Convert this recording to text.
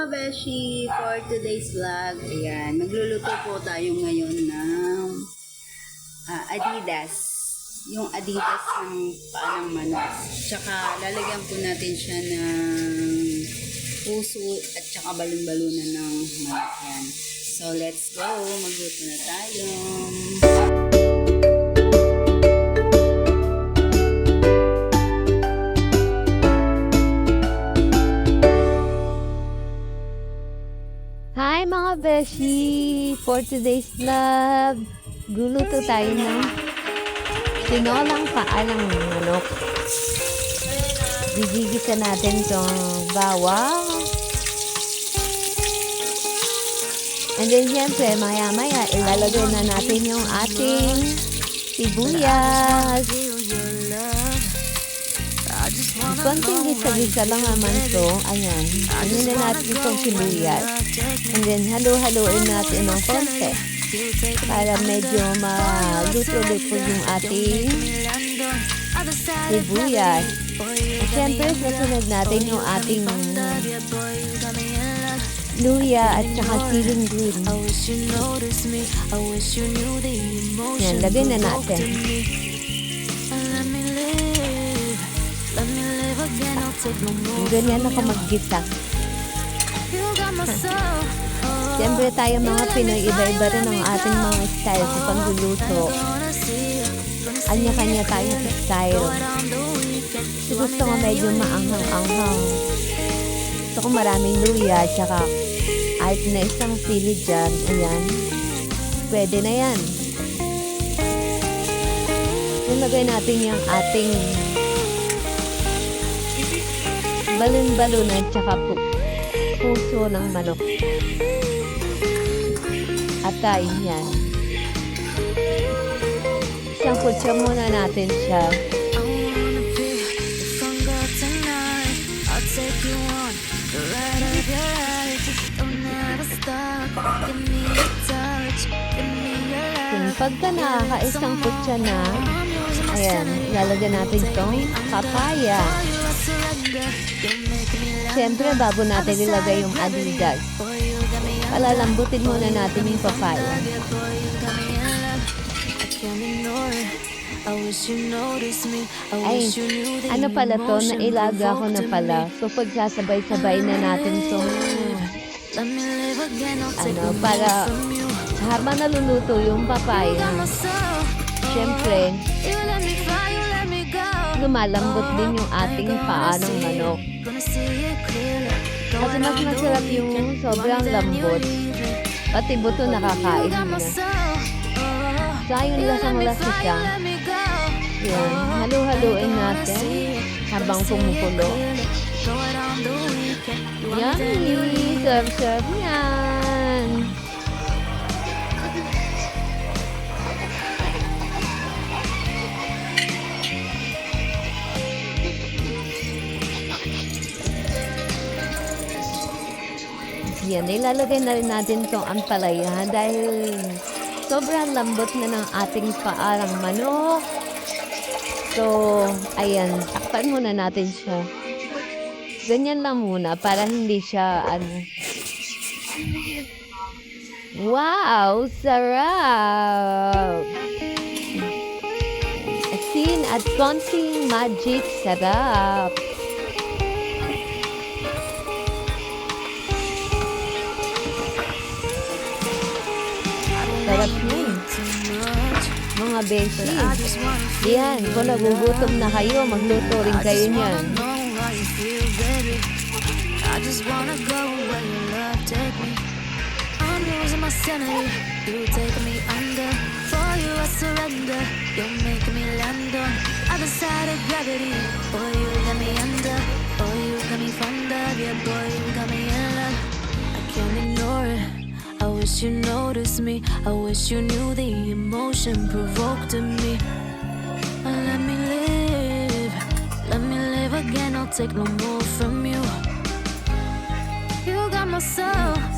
mga beshi, for today's vlog, ayan, magluluto po tayo ngayon ng ah, Adidas. Yung Adidas ng paanang manok. Tsaka lalagyan po natin siya ng puso at tsaka balon-balunan ng manok yan. So let's go, magluto na tayo. Hi mga beshi! For today's vlog, guluto tayo ng tinolang paalang manok. Gigigisa natin itong bawang. And then siyempre, maya maya, ilalagay na natin yung ating sibuyas. Konting gisa-gisa lang naman to. Ayan. Ano na natin itong sibuyas. And then, halo-haloin natin ng konti para medyo maluto-luto yung ating sibuyas. At syempre, sasunod natin yung ating luya at saka siling green. Yan, lagay na natin. Ganyan ako maggisa. Siyempre tayo mga Pinoy, iba-iba rin ang ating mga style sa pagluluto. Anya-kanya tayong style. So, gusto ko medyo maanghang-anghang. Gusto ko maraming luya, tsaka kahit na isang sili dyan, ayan, pwede na yan. Ilagay natin yung ating balon-balunan tsaka pu- puso ng manok. At kain yan. Isang kutsa muna natin siya. Kung pagka nakakaisang kutsa na, ayan, lalagyan natin itong papaya. Siyempre, bago natin ilagay yung adidas, palalambutin muna natin yung papaya. Ay, ano pala to? Nailaga ko na pala. So, pagsasabay-sabay na natin itong ano, para habang naluluto yung papaya, siyempre, lumalambot din yung ating paa ng manok. Kasi mas masarap yung sobrang lambot. Pati buto nakakain mo na. Kaya yung lasang-lasa siya. Yan, halu-haluin natin habang pumupulo. Yummy! Serve-serve yan! Yan, ilalagay na rin natin itong ampalaya dahil sobrang lambot na ng ating paarang manok. So, ayan, takpan muna natin siya. Ganyan lang muna para hindi siya, ano. Wow! Sarap! Asin at konting magic sarap. Sarap yun. Mga beshi. Yan, kung nagugutom na kayo, magluto rin kayo niyan. I just wanna go where your love take me. I'm losing my sanity. You take me under. For you I surrender. You're making me land on other side of gravity. Boy, you got me under. Boy, you got me fond of. Yeah, boy, wish you noticed me. I wish you knew the emotion provoked in me. Let me live. Let me live again. I'll take no more from you. You got my soul.